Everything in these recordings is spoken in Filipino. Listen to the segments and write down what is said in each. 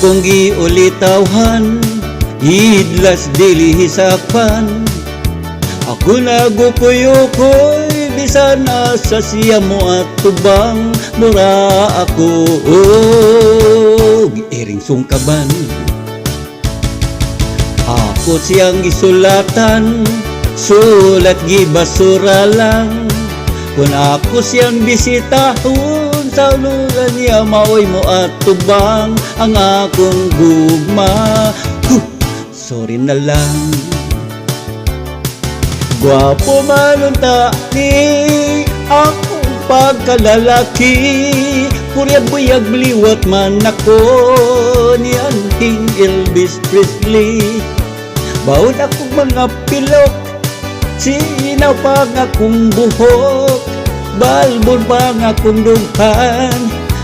Akong giulitawhan Hidlas dili hisakpan Ako nagukuyokoy Bisan na sa siya mo at tubang Mura ako oh, Iring sungkaban. Ako siyang gisulatan Sulat gibasura lang. Kung ako siyang bisitahon Sa lulan niya maoy mo at tubang Ang akong gugma. Huh, Sorry na lang. Gwapo man unta ni akong pagkalalaki. Kuryag-buyag bliwat man ako ni Anting Elvis Presley. Bawod akong mga pilok Sinaw pa nga kong buhok Balbon kong dughan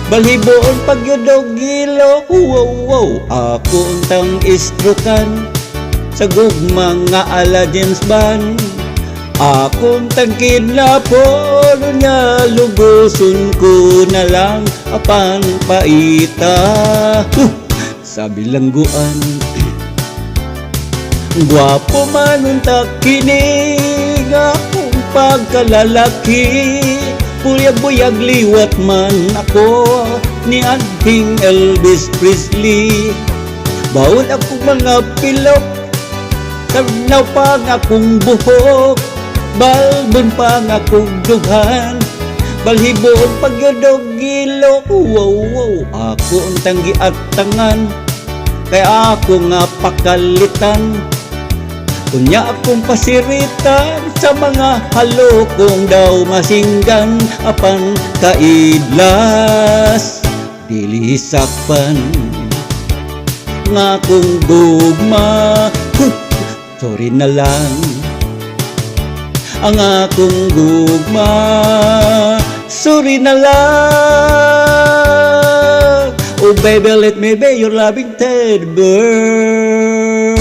Balhiboon pagyudog gilok Wow, wow, ako untang istrokan Sa gugma nga Aladdin's band Akong tangkid na polo niya Lugusun ko na lang apan paita. Huh! Sa bilangguan Gwapo man unta kinig akong pagkalalaki Puyag-buyag liwat man ako ni Anting Elvis Presley. Bawod akong mga pilok Karnaw pa nga akong buhok Balbon pa nga akong dughan Balhibon pagyodog gilok Wow, wow, ako ang tanggi at tangan Kaya ako nga pakalitan Kunya akong pasiritan Sa mga halokong daw masinggan Apan kaidlas. Dili sakpan Nga kong gugma Huh! Sorry na lang. Ang akong gugma Sorry na lang. Oh baby let me be your loving teddy bear